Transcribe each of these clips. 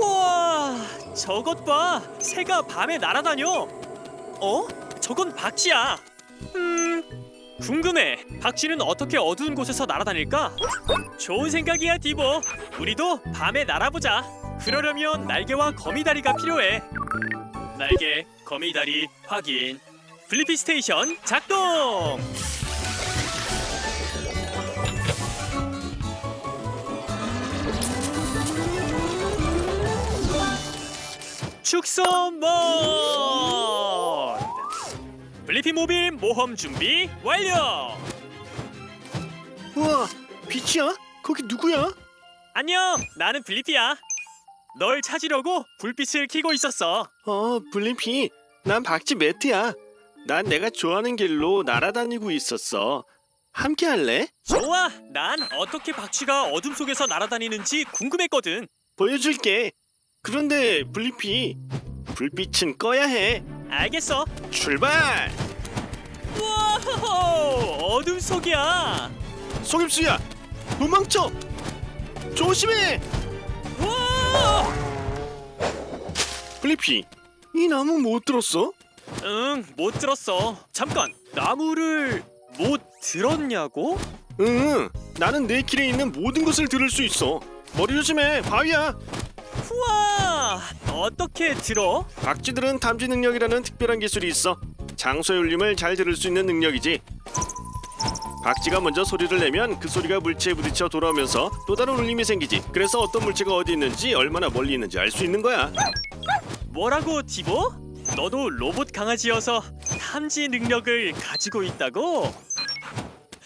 우와, 저것 봐. 새가 밤에 날아다녀. 어? 저건 박쥐야. 음, 궁금해. 박쥐는 어떻게 어두운 곳에서 날아다닐까? 좋은 생각이야, 디보. 우리도 밤에 날아보자. 그러려면 날개와 거미다리가 필요해. 날개, 거미다리 확인. 블리피 스테이션 작동. 축소 모드 블리피 모빌 모험 준비 완료 우와, 빛이야? 거기 누구야? 안녕 나는 블리피야 널 찾으려고 불빛을 켜고 있었어 어, 블림피. 난 박쥐 매트야. 난 내가 좋아하는 길로 날아다니고 있었어. 함께 할래? 좋아 난 어떻게 박쥐가 어둠 속에서 날아다니는지 궁금했거든 보여줄게. 그런데 블림피, 불빛은 꺼야 해. 알겠어 출발! 우와 어둠 속이야 속임수야, 도망쳐! 조심해! 블리피, 이 나무 못 들었어? 응 못 들었어 잠깐 나무를 못 들었냐고? 응, 나는 내 길에 있는 모든 것을 들을 수 있어. 머리 조심해, 바위야. 우와 어떻게 들어? 박쥐들은 탐지 능력이라는 특별한 기술이 있어. 장소의 울림을 잘 들을 수 있는 능력이지. 박쥐가 먼저 소리를 내면 그 소리가 물체에 부딪혀 돌아오면서 또 다른 울림이 생기지. 그래서 어떤 물체가 어디 있는지 얼마나 멀리 있는지 알 수 있는 거야. 뭐라고 디보? 너도 로봇 강아지여서 탐지 능력을 가지고 있다고?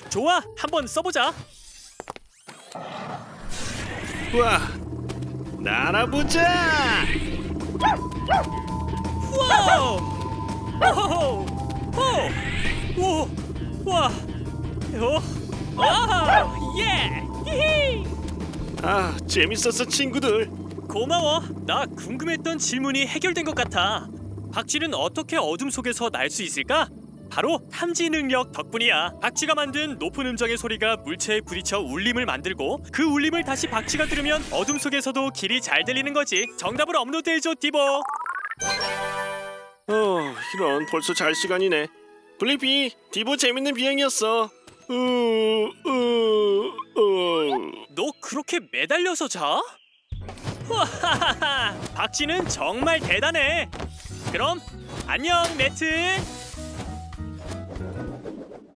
좋아, 한번 써보자. 우와, 날아보자. 와우! 오호호! 호! 오! 와! 어? 아! 예! 히히! 아, 재밌었어 친구들. 고마워. 나 궁금했던 질문이 해결된 것 같아. 박쥐는 어떻게 어둠 속에서 날 수 있을까? 바로 탐지 능력 덕분이야. 박쥐가 만든 높은 음정의 소리가 물체에 부딪혀 울림을 만들고 그 울림을 다시 박쥐가 들으면 어둠 속에서도 길이 잘 들리는 거지. 정답을 업로드해줘, 디보. 어, 이런 벌써 잘 시간이네. 블리피, 디보 재밌는 비행이었어. 어, 어, 어. 너 그렇게 매달려서 자? 박쥐는 정말 대단해. 그럼 안녕, 매트.